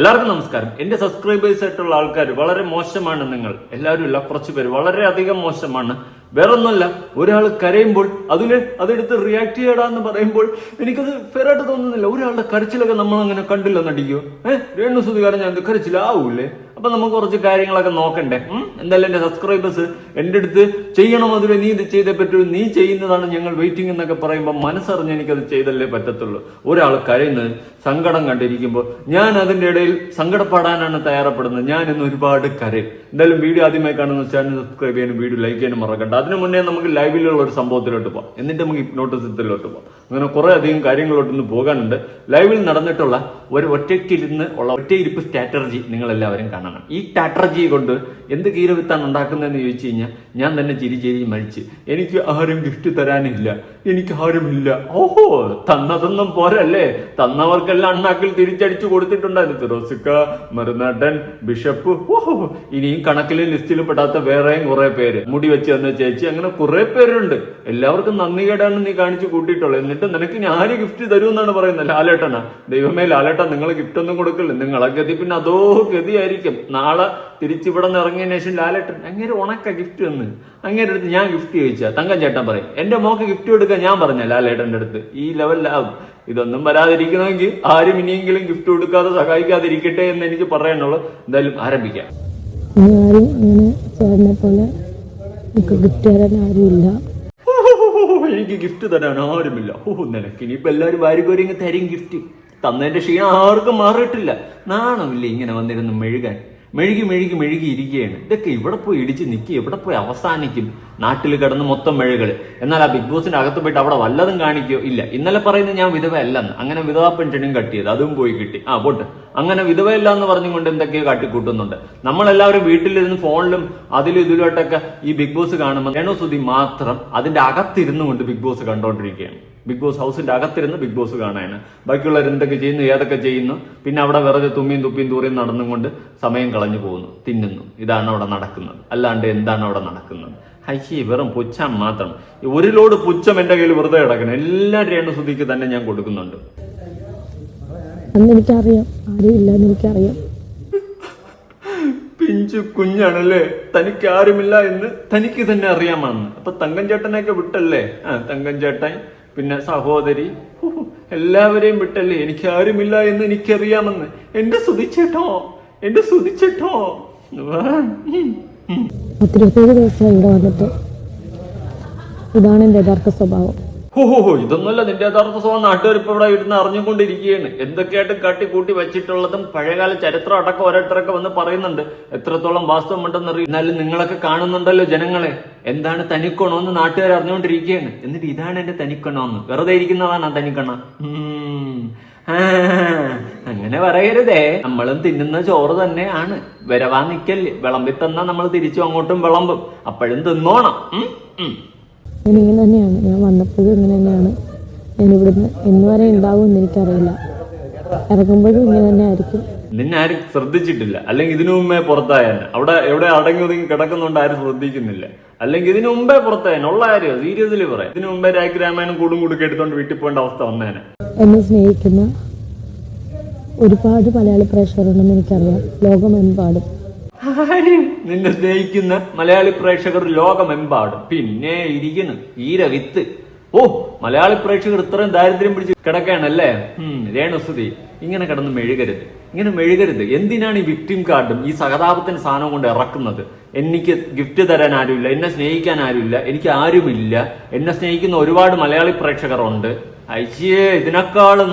എല്ലാവർക്കും നമസ്കാരം. എന്റെ സബ്സ്ക്രൈബേഴ്സ് ആയിട്ടുള്ള ആൾക്കാർ വളരെ മോശമാണ് നിങ്ങൾ. എല്ലാവരും ഇല്ല കുറച്ച് പേര് വളരെയധികം മോശമാണ്. വേറൊന്നുമല്ല ഒരാൾ കരയുമ്പോൾ അതിന് അതെടുത്ത് റിയാക്ട് ചെയ്യടാന്ന് പറയുമ്പോൾ എനിക്കത് ഫെയർ ആയിട്ട് തോന്നുന്നില്ല. ഒരാളുടെ കരച്ചിലൊക്കെ നമ്മൾ അങ്ങനെ കണ്ടില്ല നടിക്കോ ഏഹ് രേണു സുധികാരൻ ഞാൻ കരച്ചിലാവൂലേ? അപ്പൊ നമുക്ക് കുറച്ച് കാര്യങ്ങളൊക്കെ നോക്കണ്ടേ? എന്തായാലും എന്റെ സബ്സ്ക്രൈബേഴ്സ് എന്റെ അടുത്ത് ചെയ്യണം അതിൽ നീ ഇത് ചെയ്തേ പറ്റൂ. നീ ചെയ്യുന്നതാണ് ഞങ്ങൾ വെയിറ്റിംഗ് എന്നൊക്കെ പറയുമ്പോൾ മനസ്സറിഞ്ഞ് എനിക്കത് ചെയ്തല്ലേ പറ്റത്തുള്ളൂ. ഒരാൾ കരയുന്നത് സങ്കടം കണ്ടിരിക്കുമ്പോൾ ഞാൻ അതിന്റെ ഇടയിൽ സങ്കടപ്പെടാനാണ് തയ്യാറപ്പെടുന്നത്. ഞാൻ ഇന്ന് ഒരുപാട് കരയും. എന്തായാലും വീഡിയോ ആദ്യമായി കാണുന്ന ചാനൽ സബ്സ്ക്രൈബ് ചെയ്യാനും വീഡിയോ ലൈക്ക് ചെയ്യാനും മറക്കണ്ട. അതിനു മുന്നേ നമുക്ക് ലൈവിലുള്ള ഒരു സംഭവത്തിലോട്ട് പോകാം എന്നിട്ട് നമുക്ക് ഹിപ്നോട്ടിസത്തിലോട്ട് പോകാം അങ്ങനെ കുറെ അധികം കാര്യങ്ങളോട്ടൊന്ന് പോകാനുണ്ട്. ലൈവിൽ നടന്നിട്ടുള്ള ഒരു ഒറ്റയ്ക്കിരുന്ന് ഉള്ള ഒറ്റയിരിപ്പ് സ്ട്രാറ്റജി നിങ്ങൾ എല്ലാവരും കാണണം. ഈ സ്ട്രാറ്റജി കൊണ്ട് എന്ത് കീരവിത്താണ് ഉണ്ടാക്കുന്നതെന്ന് ചോദിച്ചു കഴിഞ്ഞാൽ ഞാൻ തന്നെ ചിരി ചിരി മരിച്ച്. എനിക്ക് ആരും ഗിഫ്റ്റ് തരാനില്ല. എനിക്ക് ആരുമില്ല. ഓഹോ തന്നതൊന്നും പോരല്ലേ? തന്നവർക്കെല്ലാം അണ്ണാക്കിൽ തിരിച്ചടിച്ചു കൊടുത്തിട്ടുണ്ടായിരുന്നു. ഫിറോസിക്ക മറുനാടൻ ബിഷപ്പ്. ഓഹോ ഇനിയും കണക്കിലെ ലിസ്റ്റിൽ പെടാത്ത വേറെയും കുറെ പേര്. മുടി വെച്ച് തന്ന ചേച്ചി അങ്ങനെ കുറെ പേരുണ്ട്. എല്ലാവർക്കും നന്ദി കേടാണ് നീ കാണിച്ചു കൂട്ടിയിട്ടുള്ളത് എന്നിട്ട് നിനക്ക് ഞാൻ ഗിഫ്റ്റ് തരുമെന്നാണ് പറയുന്നത്? ലാലേട്ടനാ. ദൈവമേ ലാലേട്ടൻ നിങ്ങൾ ഗിഫ്റ്റ് ഒന്നും കൊടുക്കില്ല? നിങ്ങളെ ഗതി പിന്നെ അതോ ഗതിയായിരിക്കും. നാളെ തിരിച്ചിവിടെ നിന്ന് ഇറങ്ങിയ ശേഷം ലാലേട്ടൻ അങ്ങനെ ഉണക്ക ഗിഫ്റ്റ് എന്ന് അങ്ങനെ അടുത്ത് ഞാൻ ഗിഫ്റ്റ് ചോദിച്ചാ. തങ്കം ചേട്ടൻ പറയും എന്റെ മോക്ക് ഗിഫ്റ്റ് കൊടുക്കാൻ ഞാൻ പറഞ്ഞ? ലാലേട്ടന്റെ അടുത്ത്. ഈ ലെവലിലാവും ഇതൊന്നും വരാതിരിക്കണമെങ്കിൽ ആരും ഇനിയെങ്കിലും ഗിഫ്റ്റ് കൊടുക്കാതെ സഹായിക്കാതിരിക്കട്ടെ എന്ന് എനിക്ക് പറയാനുള്ളൂ. എന്തായാലും ആരംഭിക്കാം. ആരും ഇങ്ങനെ ചേട്ടനെ പോലെ എനിക്ക് ഗിഫ്റ്റ് തരാൻ ആരുമില്ല. എനിക്ക് ഗിഫ്റ്റ് തരാൻ ആരുമില്ല. ഓ നിനക്ക് ഇനിയിപ്പൊ എല്ലാവരും വാരികോരി തരും ഗിഫ്റ്റ് തന്നതിന്റെ ക്ഷീണം ആർക്കും മാറിയിട്ടില്ല. നാണമില്ല ഇങ്ങനെ വന്നിരുന്ന് മെഴുകാൻ? മെഴുകി മെഴുകി മെഴുകി ഇരിക്കുകയാണ്. ഇതൊക്കെ ഇവിടെ പോയി ഇടിച്ച് നിൽക്കി എവിടെ പോയി അവസാനിക്കും? നാട്ടിൽ കിടന്ന് മൊത്തം മെഴുകൾ എന്നാൽ ആ ബിഗ് ബോസിന്റെ അകത്ത് പോയിട്ട് അവിടെ വല്ലതും കാണിക്കോ? ഇല്ല. ഇന്നലെ പറയുന്നത് ഞാൻ വിധവ അല്ലെന്ന് അങ്ങനെ വിധവാ പെൻഷനും കട്ടിയത് അതും പോയി കിട്ടി. ആ പോട്ട്. അങ്ങനെ വിധവയല്ല എന്ന് പറഞ്ഞുകൊണ്ട് എന്തൊക്കെയോ കാട്ടിക്കൂട്ടുന്നുണ്ട്. നമ്മളെല്ലാവരും വീട്ടിലിരുന്ന് ഫോണിലും അതിലും ഇതിലോട്ടൊക്കെ ഈ ബിഗ് ബോസ് കാണുമ്പോൾ രേണു സുധി മാത്രം അതിന്റെ അകത്തിരുന്നു കൊണ്ട് ബിഗ് ബോസ് കണ്ടോണ്ടിരിക്കുകയാണ്. ബിഗ് ബോസ് ഹൗസിന്റെ അകത്തിരുന്ന് ബിഗ് ബോസ് കാണാനാണ്. ബാക്കിയുള്ളവർ എന്തൊക്കെ ചെയ്യുന്നു ഏതൊക്കെ ചെയ്യുന്നു പിന്നെ അവിടെ വെറുതെ തുമ്മിയും തുപ്പിയും തൂറിയും നടന്നുകൊണ്ട് സമയം കളഞ്ഞു പോകുന്നു തിന്നുന്നു. ഇതാണ് അവിടെ നടക്കുന്നത്. അല്ലാണ്ട് എന്താണ് അവിടെ നടക്കുന്നത്? ഹൈ വെറും പുച്ഛം മാത്രം. ഒരു ലോഡ് പുച്ഛം എന്റെ കയ്യിൽ വെറുതെ കിടക്കണം. എല്ലാ രേണു സുധിക്ക് തന്നെ ഞാൻ കൊടുക്കുന്നുണ്ട്. ആരും ഇല്ലെന്ന് എനിക്കറിയാം. പിഞ്ചു കുഞ്ഞാണല്ലേ? തനിക്ക് ആരുമില്ല എന്ന് തനിക്ക് തന്നെ അറിയാമെന്ന്. അപ്പൊ തങ്കൻ ചേട്ടനെയൊക്കെ വിട്ടല്ലേ? ആ തങ്കൻ ചേട്ടൻ പിന്നെ സഹോദരി എല്ലാവരെയും വിട്ടല്ലേ? എനിക്ക് ആരുമില്ല എന്ന് എനിക്കറിയാമെന്ന്. എന്റെ സുതിച്ചേട്ടോ എന്റെ സുതിച്ചേട്ടോ ഒത്തിരി ഒത്തിരി ദിവസം ഇവിടെ വന്നിട്ട്. ഇതാണ് എന്റെ യഥാർത്ഥ സ്വഭാവം. ഹോ ഇതൊന്നുമല്ല നിന്റെ യഥാർത്ഥ സ്വഭാവം. നാട്ടുകാർ ഇപ്പൊ ഇവിടെ ഇരുന്ന് അറിഞ്ഞുകൊണ്ടിരിക്കുകയാണ്. എന്തൊക്കെയായിട്ട് കാട്ടിക്കൂട്ടി വെച്ചിട്ടുള്ളതും പഴയകാല ചരിത്രം അടക്കം ഓരോരുത്തരൊക്കെ വന്ന് പറയുന്നുണ്ട്. എത്രത്തോളം വാസ്തവം ഉണ്ടെന്ന് അറിയും. എന്നാലും നിങ്ങളൊക്കെ കാണുന്നുണ്ടല്ലോ ജനങ്ങളെ. എന്താണ് തനിക്കണോ എന്ന് നാട്ടുകാർ അറിഞ്ഞുകൊണ്ടിരിക്കുകയാണ്. എന്നിട്ട് ഇതാണ് എന്റെ തനിക്കണോ എന്ന് വെറുതെ ഇരിക്കുന്നതാണ് ആ തനിക്കണ. അങ്ങനെ പറയരുതേ. നമ്മളും തിന്നുന്ന ചോറ് തന്നെയാണ് വരവാ നിക്കല്ലേ വിളമ്പി തന്നാ നമ്മൾ തിരിച്ചു അങ്ങോട്ടും വിളമ്പും. അപ്പോഴും തിന്നോണം. ഇങ്ങനെ തന്നെയാണ് ഞാൻ വന്നപ്പോഴും ഇങ്ങനെ തന്നെയാണ് ഞാനിവിടുന്ന് എന്ന് വരെ ഉണ്ടാവും എന്ന് എനിക്കറിയില്ല. ഇറങ്ങുമ്പോഴും ഇങ്ങനെ തന്നെ ആയിരിക്കും നിന്നെ ആരും ശ്രദ്ധിച്ചിട്ടില്ല. അല്ലെങ്കിൽ ഇതിനു മുമ്പേ പുറത്തായാലും അവിടെ എവിടെ അടങ്ങി ഒതുങ്ങി കിടക്കുന്നുണ്ട് ആരും ശ്രദ്ധിക്കുന്നില്ല. അല്ലെങ്കിൽ ഇതിനു മുമ്പേ പുറത്തായാലും ഉള്ള കാര്യം സീരിയസ്ലി പറയാം. ഇതിനു മുമ്പേ രാഖി രാമായണം കൂടും കൂടും എടുത്തോണ്ട് വീട്ടിൽ പോകേണ്ട അവസ്ഥ വന്നേനെ. എന്നെ സ്നേഹിക്കുന്ന ഒരുപാട് മലയാളി പ്രേക്ഷകരുണ്ടെന്ന് എനിക്കറിയാം. ലോകമെമ്പാടും? നിന്നെ സ്നേഹിക്കുന്ന മലയാളി പ്രേക്ഷകർ ലോകമെമ്പാടും. പിന്നെ ഇരിക്കുന്നു. ഈര വിത്ത്. ഓ മലയാളി പ്രേക്ഷകർ ഇത്രയും ദാരിദ്ര്യം പിടിച്ച് കിടക്കാണല്ലേ ഉം, രേണുസുതി ഇങ്ങനെ കിടന്ന് മെഴുകരുത്. ഇങ്ങനെ മെഴുകരുത്. എന്തിനാണ് ഈ വിക്ടിം കാർഡും ഈ സഹതാപത്തിന് സാധനം കൊണ്ട് ഇറക്കുന്നത്? എനിക്ക് ഗിഫ്റ്റ് തരാൻ ആരുമില്ല. എന്നെ സ്നേഹിക്കാൻ ആരുമില്ല. എനിക്ക് ആരുമില്ല. എന്നെ സ്നേഹിക്കുന്ന ഒരുപാട് മലയാളി പ്രേക്ഷകർ ഉണ്ട് അയ്യേ ഇതിനേക്കാളും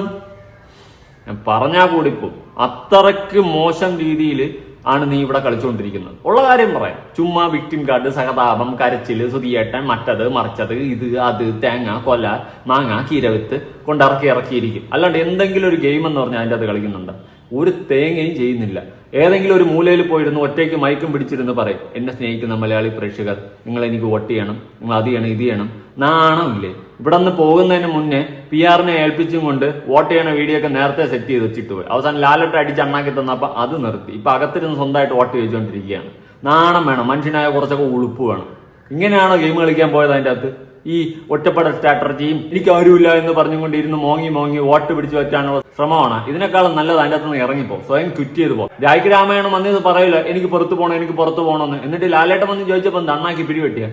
ഞാൻ പറഞ്ഞാ കൂടിപ്പോ. അത്രയ്ക്ക് മോശം രീതിയിൽ ആണ് നീ ഇവിടെ കളിച്ചുകൊണ്ടിരിക്കുന്നത്. ഉള്ള കാര്യം പറയാം. ചുമ്മാ വിക്ടിം കാർഡ് സഹതാപം കരച്ചിൽ സുതിയേട്ടൻ മറ്റത് മറിച്ചത് ഇത് അത് തേങ്ങ കൊല മാങ്ങ കീരവിത്ത് കൊണ്ടിറക്കി ഇറക്കിയിരിക്കും. അല്ലാണ്ട് എന്തെങ്കിലും ഒരു ഗെയിം എന്ന് പറഞ്ഞാൽ അതിന്റെ അത് കളിക്കുന്നുണ്ട്. ഒരു തേങ്ങയും ചെയ്യുന്നില്ല. ഏതെങ്കിലും ഒരു മൂലയിൽ പോയിരുന്നു ഒറ്റയ്ക്ക് മയക്കും പിടിച്ചിരുന്ന് പറയും എന്നെ സ്നേഹിക്കുന്ന മലയാളി പ്രേക്ഷകർ നിങ്ങൾ എനിക്ക് വോട്ട് ചെയ്യണം നിങ്ങൾ അത് ചെയ്യണം ഇത് ചെയ്യണം. നാണമില്ലേ? ഇവിടെ നിന്ന് പോകുന്നതിന് മുന്നേ പി ആറിനെ ഏൽപ്പിച്ചും കൊണ്ട് വോട്ട് ചെയ്യണ വീഡിയോ ഒക്കെ നേരത്തെ സെറ്റ് ചെയ്ത് വെച്ചിട്ട് പോയി. അവസാനം ലാലട്ട് അടിച്ച് അണ്ണാക്കി തന്നപ്പോൾ അത് നിർത്തി. ഇപ്പൊ അകത്തിരുന്ന് സ്വന്തമായിട്ട് വോട്ട് ചോദിച്ചുകൊണ്ടിരിക്കുകയാണ് നാണം വേണം. മനുഷ്യനായ കുറച്ചൊക്കെ ഉളുപ്പ് വേണം. ഇങ്ങനെയാണോ ഗെയിം കളിക്കാൻ പോയത് അതിന്റെ അകത്ത്? ഈ ഒറ്റപ്പെടൽ സ്ട്രാറ്റജിയും എനിക്ക് ആരുമില്ല എന്ന് പറഞ്ഞുകൊണ്ട് ഇരുന്ന് മോങ്ങി മോങ്ങി വോട്ട് പിടിച്ചു വെച്ചാനുള്ള ശ്രമമാണ്. ഇതിനേക്കാളും നല്ലത് അതിന്റെ അകത്തുനിന്ന് ഇറങ്ങിപ്പോ. സ്വയം ക്വിറ്റ് ചെയ്ത് പോകും രാജ്യ രാമായണം വന്നത് പറയില്ല എനിക്ക് പുറത്ത് പോകണം എനിക്ക് പുറത്ത് പോകണമെന്ന് എന്നിട്ട് ലാലേട്ടൻ വന്ന് ചോദിച്ചപ്പോൾ ദണ്ണാക്കി പിടിവെട്ടിയ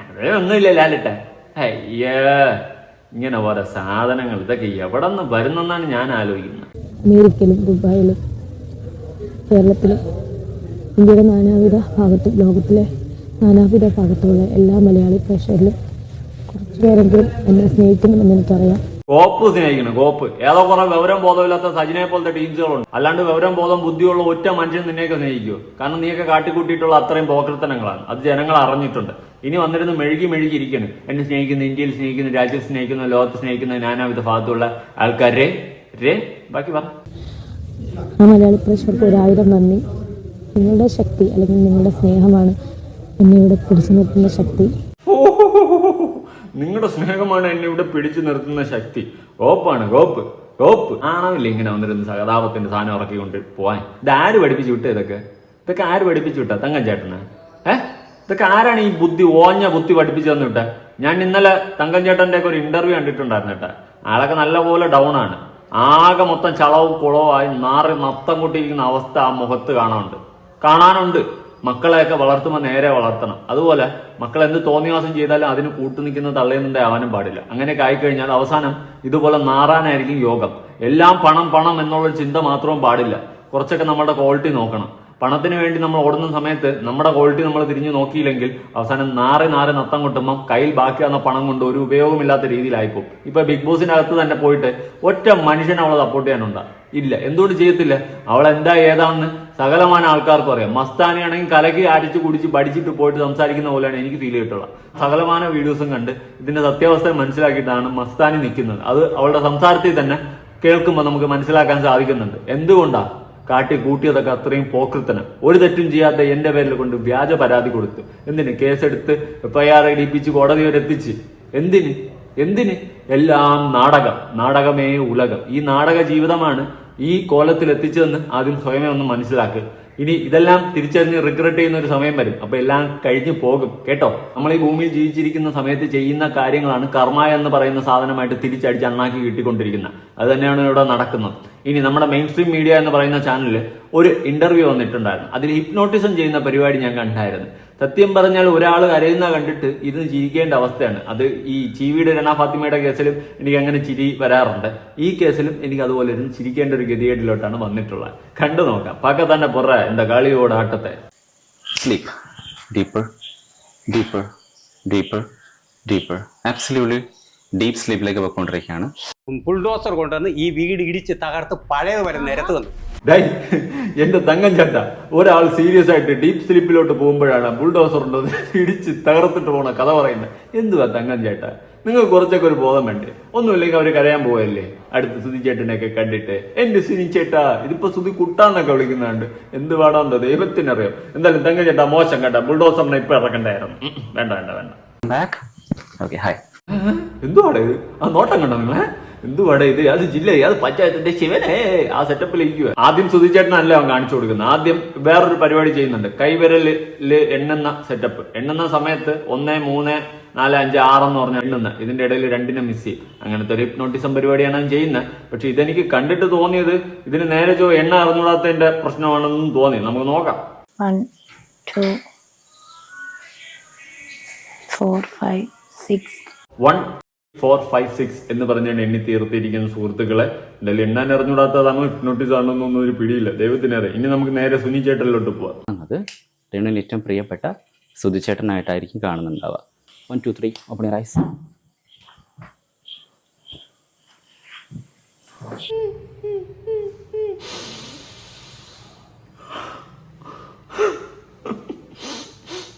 അതേ ഒന്നുമില്ല ലാലേട്ടൻ. അയ്യേ ഇങ്ങനെ ഓരോ സാധനങ്ങൾ ഇതൊക്കെ എവിടെ നിന്ന് വരുന്നെന്നാണ് ഞാൻ ആലോചിക്കുന്നത്. അമേരിക്കയിലും ദുബായിലും കേരളത്തിലും ഇന്ത്യയുടെ നാനാവിധ ഭാഗത്തും ലോകത്തിലെ നാനാവിധ ഭാഗത്തുള്ള എല്ലാ മലയാളി പ്രേക്ഷകരിലും കുറച്ചു പേരെങ്കിലും എന്നെ സ്നേഹിക്കുന്നുണ്ടെന്ന് എനിക്കറിയാം. കോപ്പ് സ്നേഹിക്കണം കോപ്പ് ഏതോ കുറെ വിവരം ബോധമില്ലാത്ത സജിനെ പോലത്തെ ടീംസുകളുണ്ട്. അല്ലാണ്ട് വിവരം ബോധം ബുദ്ധിയുള്ള ഒറ്റ മനുഷ്യൻ നിന്നെയൊക്കെ സ്നേഹിക്കുമോ കാരണം നീയൊക്കെ കാട്ടിക്കൂട്ടിയിട്ടുള്ള അത്രയും പോക്രത്തനങ്ങളാണ്. അത് ജനങ്ങൾ അറിഞ്ഞിട്ടുണ്ട്. ഇനി വന്നിരുന്ന് മെഴുകി മെഴുകി ഇരിക്കണം എന്നെ സ്നേഹിക്കുന്ന ഇന്ത്യയിൽ സ്നേഹിക്കുന്ന രാജ്യത്ത് സ്നേഹിക്കുന്ന ലോകത്ത് സ്നേഹിക്കുന്ന നാനാവിധ ഭാഗത്തുള്ള ആൾക്കാരെ. രേ ബാക്കി പറ. ആ മലയാളി പ്രേക്ഷകർക്ക് ഒരായിരം നന്ദി. നിങ്ങളുടെ ശക്തി അല്ലെങ്കിൽ നിങ്ങളുടെ സ്നേഹമാണ് എന്നെ ഇവിടെ പിടിച്ചു നിർത്തുന്ന ശക്തി. നിങ്ങളുടെ സ്നേഹമാണ് എന്നെ ഇവിടെ പിടിച്ചു നിർത്തുന്ന ശക്തി. ഗോപ്പാണ് ഗോപ്പ് ഗോപ്പ്. ആണാവില്ല ഇങ്ങനെ വന്നിരുന്ന സഹതാപത്തിന്റെ സാധനം ഇറക്കിക്കൊണ്ട് പോവാൻ? ഇത് ആര് പഠിപ്പിച്ചു വിട്ടേ ഇതൊക്കെ? ഇതൊക്കെ ആര് പഠിപ്പിച്ചു വിട്ടാ? തങ്കം ചേട്ടന്. ഏ? ഇതൊക്കെ ആരാണ് ഈ ബുദ്ധി ഓഞ്ഞ ബുദ്ധി പഠിപ്പിച്ചു തന്നു വിട്ട? ഞാൻ ഇന്നലെ തങ്കം ചേട്ടന്റെ ഒക്കെ ഒരു ഇന്റർവ്യൂ കണ്ടിട്ടുണ്ടായിരുന്നു കേട്ടാ. ആളൊക്കെ നല്ലപോലെ ഡൗൺ ആണ്. ആകെ മൊത്തം ചളവും കുളവുമായി നാറി നത്തം കൂട്ടിയിരിക്കുന്ന അവസ്ഥ ആ മുഖത്ത് കാണാനുണ്ട്. കാണാനുണ്ട്. മക്കളെയൊക്കെ വളർത്തുമ്പോൾ നേരെ വളർത്തണം. അതുപോലെ മക്കൾ എന്ത് തോന്നിവാസം ചെയ്താലും അതിന് കൂട്ടു നിൽക്കുന്ന തള്ളയുന്നുണ്ടെ ആവാനും പാടില്ല. അങ്ങനെയൊക്കെ ആയിക്കഴിഞ്ഞാൽ അവസാനം ഇതുപോലെ നാറാനായിരിക്കും യോഗം. എല്ലാം പണം പണം എന്നുള്ളൊരു ചിന്ത മാത്രവും പാടില്ല. കുറച്ചൊക്കെ നമ്മുടെ ക്വാളിറ്റി നോക്കണം. പണത്തിന് വേണ്ടി നമ്മൾ ഓടുന്ന സമയത്ത് നമ്മുടെ ക്വാളിറ്റി നമ്മൾ തിരിഞ്ഞു നോക്കിയില്ലെങ്കിൽ അവസാനം നാറി നാറി നത്തം കൊട്ടുമ്പോൾ കയ്യിൽ ബാക്കിയാകുന്ന പണം കൊണ്ട് ഒരു ഉപയോഗമില്ലാത്ത രീതിയിലായിപ്പോ ഇപ്പൊ ബിഗ് ബോസിന്റെ അകത്ത് തന്നെ പോയിട്ട് ഒറ്റ മനുഷ്യനെ അവളെ സപ്പോർട്ട് ചെയ്യാനുണ്ടാ? ഇല്ല. എന്തുകൊണ്ട് ചെയ്യത്തില്ല? അവൾ എന്താ ഏതാണെന്ന് സകലമായ ആൾക്കാർക്കും അറിയാം. മസ്താനിയാണെങ്കിൽ കലക്കി അടിച്ചു കുടിച്ച് പഠിച്ചിട്ട് പോയിട്ട് സംസാരിക്കുന്ന പോലെയാണ് എനിക്ക് ഫീൽ ചെയ്തിട്ടുള്ളത്. സകലമാന വീഡിയോസും കണ്ട് ഇതിന്റെ സത്യാവസ്ഥ മനസ്സിലാക്കിയിട്ടാണ് മസ്താനി നിൽക്കുന്നത്. അത് അവളുടെ സംസാരത്തിൽ തന്നെ കേൾക്കുമ്പോൾ നമുക്ക് മനസ്സിലാക്കാൻ സാധിക്കുന്നുണ്ട്. എന്തുകൊണ്ടാ കാട്ടി കൂട്ടിയതൊക്കെ അത്രയും പോക്കൃത്തന് ഒരു തെറ്റും ചെയ്യാത്ത എന്റെ പേരിൽ കൊണ്ട് വ്യാജ പരാതി കൊടുത്തു എന്തിന് കേസെടുത്ത് എഫ്ഐആർ ഇടിപ്പിച്ച് കോടതി വരെ എത്തിച്ച്? എന്തിന്? എന്തിന്? എല്ലാം നാടകം. നാടകമേ ഉലകം. ഈ നാടക ജീവിതമാണ് ഈ കോലത്തിൽ എത്തിച്ചതെന്ന് ആദ്യം സ്വയമേ ഒന്ന് മനസ്സിലാക്കുക ഇനി ഇതെല്ലാം തിരിച്ചറിഞ്ഞ് റിഗ്രറ്റ് ചെയ്യുന്ന ഒരു സമയം വരും. അപ്പൊ എല്ലാം കഴിഞ്ഞു പോകും. കേട്ടോ? നമ്മൾ ഈ ഭൂമിയിൽ ജീവിച്ചിരിക്കുന്ന സമയത്ത് ചെയ്യുന്ന കാര്യങ്ങളാണ് കർമ്മ എന്ന് പറയുന്ന സാധനമായിട്ട് തിരിച്ചടിച്ച് അണ്ണാക്കി കിട്ടിക്കൊണ്ടിരിക്കുന്നത്. അത് തന്നെയാണ് ഇവിടെ നടക്കുന്നത്. ഇനി നമ്മുടെ മെയിൻ സ്ട്രീം മീഡിയ എന്ന് പറയുന്ന ചാനലിൽ ഒരു ഇന്റർവ്യൂ വന്നിട്ടുണ്ടായിരുന്നു. അതിൽ ഹിപ്നോട്ടിസം ചെയ്യുന്ന പരിപാടി ഞാൻ കണ്ടായിരുന്നു. സത്യം പറഞ്ഞാൽ ഒരാൾ കരയുന്ന കണ്ടിട്ട് ഇത് ചിരിക്കേണ്ട അവസ്ഥയാണ്. അത് ഈ ചീവിയുടെ രണ ഫാത്തിമയുടെ കേസിലും എനിക്ക് അങ്ങനെ ചിരി വരാറുണ്ട്. ഈ കേസിലും എനിക്ക് അതുപോലെ ഇരുന്ന് ചിരിക്കേണ്ട ഒരു ഗതികേടിലോട്ടാണ് വന്നിട്ടുള്ളത്. കണ്ടു നോക്കാം. പക്ക തന്നെ പുറ എന്താ കളിയോട് ആട്ടത്തെ? Sleep. Deeper deeper deeper deeper absolutely deep സ്ലീപ്പിലേക്ക് പോയിക്കൊണ്ടിരിക്കുകയാണ്. ബുൾഡോസർ കൊണ്ടുവന്ന് ഈ വീട് ഇടിച്ച് തകർത്ത് പഴയത് വരെ നിരത്ത് വന്നു. എന്റെ തങ്കം ചട്ട ഒരാൾ സീരിയസ് ആയിട്ട് ഡീപ് സ്ലീപ്പിലോട്ട് പോകുമ്പോഴാണ് ബുൾഡോസർ ഉണ്ടോ ഇടിച്ച് തകർത്തിട്ട് പോണ കഥ പറയുന്നത്. എന്തുവാ തങ്ങൻ ചേട്ട? നിങ്ങൾ കുറച്ചൊക്കെ ഒരു ബോധം വേണ്ടേ? ഒന്നുമില്ലെങ്കിൽ അവർ കരയാൻ പോവല്ലേ? അടുത്ത് സുധി ചേട്ടനെയൊക്കെ കണ്ടിട്ട് എന്റെ സുനി ചേട്ടാ ഇതിപ്പോ സുധി കുട്ടാന്നൊക്കെ വിളിക്കുന്നുണ്ട്. എന്ത് പാടാന്തോ ദൈവത്തിനറിയാം? എന്തായാലും തങ്ങൻ ചേട്ടാ മോശം കേട്ടാ ബുൾഡോസറിനെ ഇപ്പൊ ഇറക്കണ്ടായിരുന്നു. വേണ്ട വേണ്ട വേണ്ട. ഹായ് എന്തുവാടെ ആ നോട്ടം കണ്ടോ നിങ്ങളെ? എന്തുവാടെ ഇത്? അത് ജില്ല അത് പഞ്ചായത്തിന്റെ ശിവനെ. ആ സെറ്റപ്പിൽ ഇരിക്കുക ആദ്യം സുധിച്ചേട്ടനല്ല അവൻ കാണിച്ചു കൊടുക്കുന്നത്. ആദ്യം വേറൊരു പരിപാടി ചെയ്യുന്നുണ്ട്. കൈവിരലിൽ എണ്ണുന്ന സെറ്റപ്പ്. എണ്ണുന്ന സമയത്ത് ഒന്ന് മൂന്ന് നാല് അഞ്ച് ആറെന്ന് പറഞ്ഞ എണ്ണുന്ന. ഇതിന്റെ ഇടയിൽ രണ്ടിനെ മിസ് ചെയ്യും. അങ്ങനത്തെ ഒരു ഹിപ്നോട്ടിസം പരിപാടിയാണ് അവൻ ചെയ്യുന്നത്. പക്ഷെ ഇതെനിക്ക് കണ്ടിട്ട് തോന്നിയത് ഇതിന് നേരെ ചോ എണ്ണ അറിഞ്ഞൂടാത്തതിന്റെ പ്രശ്നമാണെന്നും തോന്നി. നമുക്ക് നോക്കാം. one, two, four, five, six, one four five six എന്ന് പറഞ്ഞാണ് എണ്ണി തീർത്തിരിക്കുന്ന സുഹൃത്തുക്കളെ. എന്തായാലും എണ്ണാൻ അറിഞ്ഞൂടാത്തതാണോ ഹിപ്നോട്ടിസ് ആണോ എന്നൊന്നും ഒരു പിടിയില്ല. ദൈവത്തിനേറെ ഇനി നമുക്ക് നേരെ സുനി ചേട്ടനിലോട്ട് പോവാം. അത് രേണുവിന് ഏറ്റവും പ്രിയപ്പെട്ട സുധിച്ചേട്ടനായിട്ടായിരിക്കും കാണുന്നുണ്ടാവുക. One two three open rise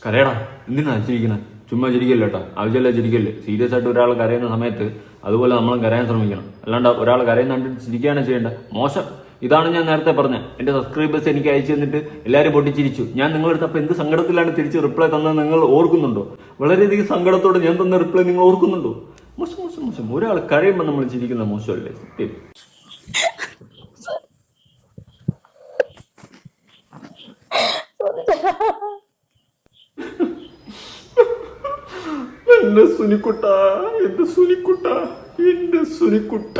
കരയടാ എന്തിനാ ചിരിക്കുന്നത് ചുമ്മാ ചിരിക്കല്ലോ കേട്ടോ ആവശ്യമില്ല ചിരിക്കല്ലേ? സീരിയസ് ആയിട്ട് ഒരാൾ കരയുന്ന സമയത്ത് അതുപോലെ നമ്മളും കരയാൻ ശ്രമിക്കണം. അല്ലാണ്ട് ഒരാൾ കരയുന്ന കണ്ടിട്ട് ചിരിക്കുകയാണ് ചെയ്യേണ്ട മോശം. ഇതാണ് ഞാൻ നേരത്തെ പറഞ്ഞത് എന്റെ സബ്സ്ക്രൈബേഴ്സ് എനിക്ക് അയച്ചു തന്നിട്ട് എല്ലാവരും പൊട്ടിച്ചിരിച്ചു. ഞാൻ നിങ്ങളെടുത്ത് അപ്പൊ എന്ത് സങ്കടത്തിലാണ് തിരിച്ച് റിപ്ലൈ തന്നത് നിങ്ങൾ ഓർക്കുന്നുണ്ടോ? വളരെയധികം സങ്കടത്തോടെ ഞാൻ തന്ന റിപ്ലൈ നിങ്ങൾ ഓർക്കുന്നുണ്ടോ? മോശം മോശം മോശം. ഒരാൾ കഴിയുമ്പോൾ നമ്മൾ ചിരിക്കുന്ന മോശമല്ലേ? സത്യം. എന്റെ സുനിക്കുട്ട എന്റെ സുനിക്കുട്ട എന്റെ സുനിക്കുട്ട.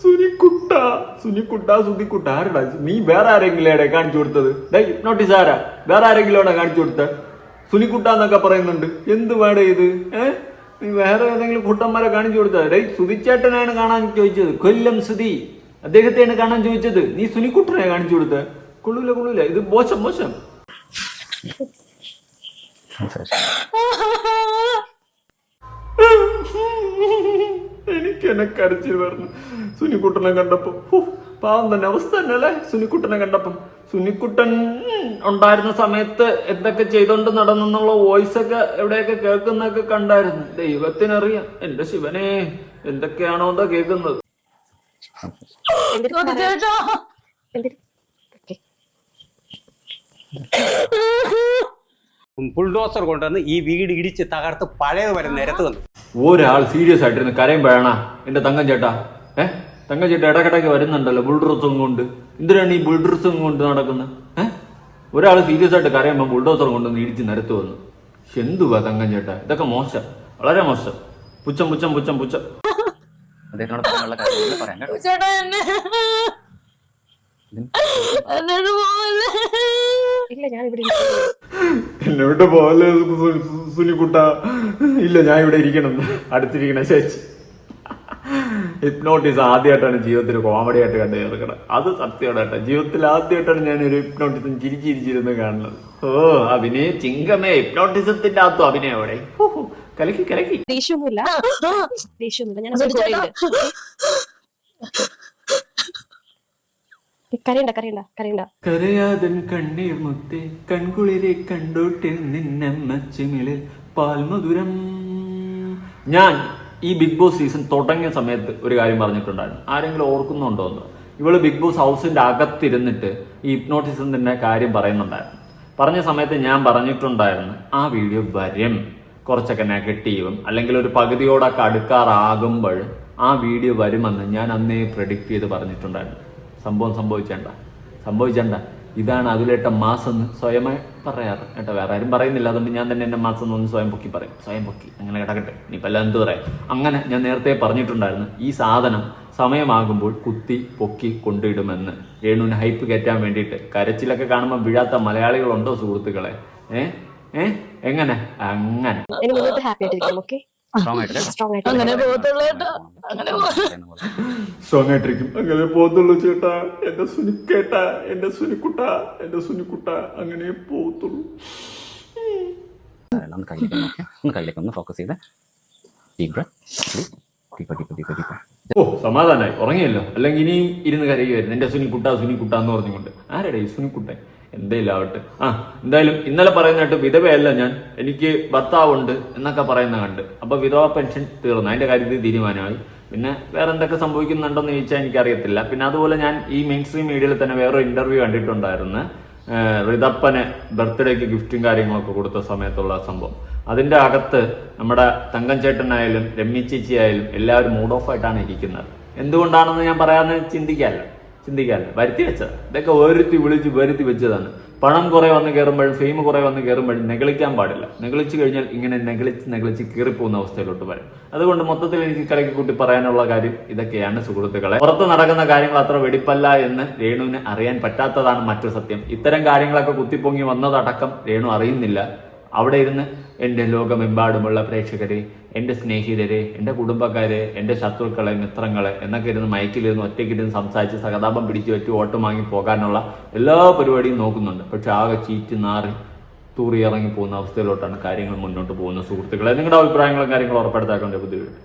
സുനിക്കുട്ട. സുനിക്കുട്ട സുനിക്കുട്ട ആരടാ നീ വേറെ ആരെങ്കിലും കാണിച്ചു കൊടുത്തത്? ഡേ നോട്ടീസ് ആരാ? വേറെ ആരെങ്കിലും ആണോ കാണിച്ചു കൊടുത്ത? സുനിക്കുട്ട എന്നൊക്കെ പറയുന്നുണ്ട്. എന്ത് വേടേ ഇത്? ഏ? നീ വേറെ ഏതെങ്കിലും കുട്ടന്മാരെ കാണിച്ചു കൊടുത്തത്? ഡേ സുതിച്ചേട്ടനാണ് കാണാൻ ചോദിച്ചത്. കൊല്ലം സുതി അദ്ദേഹത്തെയാണ് കാണാൻ ചോദിച്ചത്. നീ സുനിക്കുട്ടനെ കാണിച്ചു കൊടുത്ത്. കൊള്ളൂല കൊള്ളൂല. ഇത് മോശം മോശം. എനിക്ക് എന്നെ കരച്ചിൽ പറഞ്ഞു സുനിക്കുട്ടനെ കണ്ടപ്പോ പാവം തന്നെ അവസ്ഥ തന്നെ അല്ലേ? സുനിക്കുട്ടനെ കണ്ടപ്പം. സുനിക്കുട്ടൻ ഉണ്ടായിരുന്ന സമയത്ത് എന്തൊക്കെ ചെയ്തോണ്ട് നടന്നെന്നുള്ള വോയിസ് ഒക്കെ എവിടെയൊക്കെ കേൾക്കുന്നൊക്കെ കണ്ടായിരുന്നു. ദൈവത്തിനറിയാം. എന്റെ ശിവനെ എന്തൊക്കെയാണോ എന്താ കേൾക്കുന്നത്. ബുൾഡോസർ കൊണ്ടുവന്ന് ഈ വീട് ഇടിച്ച് തകർത്ത് പഴയത് വരെ നിരത്ത് വന്നു. ഒരാൾ സീരിയസ് ആയിട്ടിരുന്ന് കരയുമ്പോഴാണ എന്റെ തങ്കം ചേട്ടാ. ഏ? തങ്കം ചേട്ടാ ഇടക്കിടയ്ക്ക് വരുന്നുണ്ടല്ലോ ബുൾഡോസറും കൊണ്ട്. എന്തിനാണ് ഈ ബുൾഡോസറും കൊണ്ട് നടക്കുന്നത് ഏ? ഒരാൾ സീരിയസ് ആയിട്ട് കരയുമ്പോൾ ബുൾഡോസർ കൊണ്ടുവന്ന് ഇടിച്ച് നിരത്ത് വന്നു. എന്തുവാ തങ്കം ചേട്ടാ? ഇതൊക്കെ മോശം. വളരെ മോശം. പുച്ഛം പുച്ഛം പുച്ഛം പുച്ഛം. അദ്ദേഹത്തിനോട് പറയാനുള്ള കാര്യങ്ങൾ പറയാം കേട്ടോ. എന്നെ ഇല്ല ഞാൻ ഇവിടെ എന്നോട്ട് പോലെ സുനിക്കുട്ട? ഇല്ല ഞാൻ ഇവിടെ ഇരിക്കണം. അടുത്തിരിക്കണ ചേച്ചി. ഹിപ്നോട്ടിസ് ആദ്യമായിട്ടാണ് ജീവിതത്തിൽ കോമഡി ആയിട്ട് കണ്ടു ചേർക്കണം അത് സത്യമായിട്ട് ജീവിതത്തിൽ ആദ്യമായിട്ടാണ് ഞാൻ ഒരു ഹിപ്നോട്ടിസം ചിരിച്ചിരിച്ചിരുന്ന് കാണുന്നത്. ഓ അഭിനയ ചിങ്കമേ ഹിപ്നോട്ടിസത്തിന്റെ അകത്തും അഭിനയം അവിടെ. കലക്കി കലക്കി. ദേഷ്യമൊന്നുമില്ല. ദേഷ്യമൊന്നുമില്ല. ഞാൻ കരയണ്ട കരയണ്ട കരയണ്ട. കരയാതൻ കണ്ണീർ മുത്തേ കൺകുളിരെ കണ്ടോട്ടെ നിന്നമ്മച്ചിമിളിൽ പാൽമധുരം. ഞാൻ ഈ ബിഗ് ബോസ് സീസൺ തുടങ്ങിയ സമയത്ത് ഒരു കാര്യം പറഞ്ഞിട്ടുണ്ടായിരുന്നു. ആരെങ്കിലും ഓർക്കുന്നുണ്ടോ എന്ന്? ഇവൾ ബിഗ് ബോസ് ഹൗസിന്റെ അകത്തിരുന്നിട്ട് ഈ ഹിപ്നോട്ടിസത്തിന്റെ കാര്യം പറയുന്നുണ്ടായിരുന്നു. പറഞ്ഞ സമയത്ത് ഞാൻ പറഞ്ഞിട്ടുണ്ടായിരുന്നു ആ വീഡിയോ വരും. കുറച്ചൊക്കെ നെഗറ്റീവും അല്ലെങ്കിൽ ഒരു പകുതിയോടൊക്കെ അടുക്കാറാകുമ്പോൾ ആ വീഡിയോ വരുമെന്ന് ഞാൻ അന്നേ പ്രഡിക്റ്റ് ചെയ്ത് പറഞ്ഞിട്ടുണ്ടായിരുന്നു. സംഭവം സംഭവിച്ചേണ്ട. സംഭവിച്ചേണ്ട. ഇതാണ് അതിലേട്ട മാസം എന്ന് സ്വയമായി പറയാറ്. കേട്ടോ വേറെ ആരും പറയുന്നില്ല. അതുകൊണ്ട് ഞാൻ തന്നെ എന്റെ മാസം ഒന്ന് സ്വയം പൊക്കി പറയും. സ്വയം പൊക്കി. അങ്ങനെ കിടക്കട്ടെ. ഇനിയിപ്പോൾ എല്ലാം എന്ത് പറയാം? അങ്ങനെ ഞാൻ നേരത്തെ പറഞ്ഞിട്ടുണ്ടായിരുന്നു. ഈ സാധനം സമയമാകുമ്പോൾ കുത്തി പൊക്കി കൊണ്ടിടുമെന്ന്. രേണുവിന് ഹൈപ്പ് കയറ്റാൻ വേണ്ടിയിട്ട്. കരച്ചിലൊക്കെ കാണുമ്പോൾ വീഴാത്ത മലയാളികളുണ്ടോ സുഹൃത്തുക്കളെ? ഏ? ഏ? എങ്ങനെ? അങ്ങനെ. ഇനി മുന്നോട്ട് ഹാപ്പി ആയിട്ടിരിക്കാം ഓക്കെ സ്ട്രോങ് ആയിട്ട് അങ്ങനെ പോകത്തുള്ളൂ ചേട്ടാ അങ്ങനെ സ്ട്രോങ് ആയിട്ടിരിക്കും. അങ്ങനെ പോകത്തുള്ളൂ ചേട്ടാ. എന്റെ സുനിക്കേട്ട എന്റെ സുനിക്കുട്ട എന്റെ സുനിക്കുട്ട. അങ്ങനെ പോകത്തുള്ളൂ. ഒന്ന് കയ്യിലേക്ക് നോക്കാം. ഒന്ന് കയ്യിലേക്ക് ഒന്ന് ഫോക്കസ് ചെയ്ത്. ഡീപ് ബ്രത്ത് ഓ സമാധാനായി. ഉറങ്ങിയല്ലോ. അല്ലെങ്കിൽ ഇനിയും ഇരുന്ന് കരയുമായിരുന്നു എന്റെ സുനിക്കുട്ട സുനിക്കുട്ട എന്ന് പറഞ്ഞുകൊണ്ട്. ആരടേ സുനി സുനിക്കുട്ടൻ? എന്തായാലും ആവട്ടെ ആ എന്തായാലും ഇന്നലെ പറയുന്നതായിട്ട് വിധവയല്ല ഞാൻ. എനിക്ക് ഭർത്താവുണ്ട് എന്നൊക്കെ പറയുന്ന കണ്ട്. അപ്പൊ വിധവ പെൻഷൻ തീർന്നു. അതിന്റെ കാര്യത്തിൽ തീരുമാനമായി. പിന്നെ വേറെ എന്തൊക്കെ സംഭവിക്കുന്നുണ്ടെന്ന് ചോദിച്ചാൽ എനിക്കറിയത്തില്ല. പിന്നെ അതുപോലെ ഞാൻ ഈ മെയിൻ സ്ട്രീം മീഡിയയിൽ തന്നെ വേറൊരു ഇന്റർവ്യൂ കണ്ടിട്ടുണ്ടായിരുന്നു. റിതപ്പന് ബർത്ത്ഡേക്ക് ഗിഫ്റ്റും കാര്യങ്ങളൊക്കെ കൊടുത്ത സമയത്തുള്ള സംഭവം. അതിന്റെ അകത്ത് നമ്മുടെ തങ്കം ചേട്ടനായാലും രമ്യ ചേച്ചി ആയാലും എല്ലാവരും മൂഡ് ഓഫ് ആയിട്ടാണ് ഇരിക്കുന്നത്. എന്തുകൊണ്ടാണെന്ന് ഞാൻ പറയാമെന്ന് ചിന്തിക്കാമല്ലോ ചിന്തിക്കാമല്ലോ വരുത്തി വെച്ചത്. ഇതൊക്കെ ഓരോരുത്തി വിളിച്ച് വരുത്തി വെച്ചതാണ്. പണം കുറെ വന്ന് കയറുമ്പോഴും ഫെയിം കുറെ വന്ന് കയറുമ്പോഴും നെഗളിക്കാൻ പാടില്ല. നെഗളിച്ച് കഴിഞ്ഞാൽ ഇങ്ങനെ നെഗളിച്ച് നെഗളിച്ച് കീറിപ്പോകുന്ന അവസ്ഥയിലോട്ട് വരും. അതുകൊണ്ട് മൊത്തത്തിൽ എനിക്ക് കലക്കി കൂട്ടി പറയാനുള്ള കാര്യം ഇതൊക്കെയാണ് സുഹൃത്തുക്കളെ. പുറത്ത് നടക്കുന്ന കാര്യങ്ങൾ അത്ര വെടിപ്പല്ല എന്ന് രേണുവിന് അറിയാൻ പറ്റാത്തതാണ് മറ്റൊരു സത്യം. ഇത്തരം കാര്യങ്ങളൊക്കെ കുത്തിപ്പൊങ്ങി വന്നതടക്കം രേണു അറിയുന്നില്ല. അവിടെ ഇരുന്ന് എന്റെ ലോകമെമ്പാടുമുള്ള പ്രേക്ഷകരെ എന്റെ സ്നേഹിതരെ എന്റെ കുടുംബക്കാരെ എന്റെ ശത്രുക്കളെ മിത്രങ്ങളെ എന്നൊക്കെ ഇരുന്ന് മയക്കിലിരുന്ന് ഒറ്റയ്ക്കിരുന്ന് സംസാരിച്ച് സഹതാപം പിടിച്ചു വെച്ച് ഓട്ടം വാങ്ങി പോകാനുള്ള എല്ലാ പരിപാടിയും നോക്കുന്നുണ്ട്. പക്ഷെ ആകെ ചീറ്റ് നാറി തൂറി ഇറങ്ങി പോകുന്ന അവസ്ഥയിലോട്ടാണ് കാര്യങ്ങൾ മുന്നോട്ട് പോകുന്ന സുഹൃത്തുക്കളെ നിങ്ങളുടെ അഭിപ്രായങ്ങളും കാര്യങ്ങളും ഉറപ്പെടുത്താക്കേണ്ട ബുദ്ധിമുട്ട്.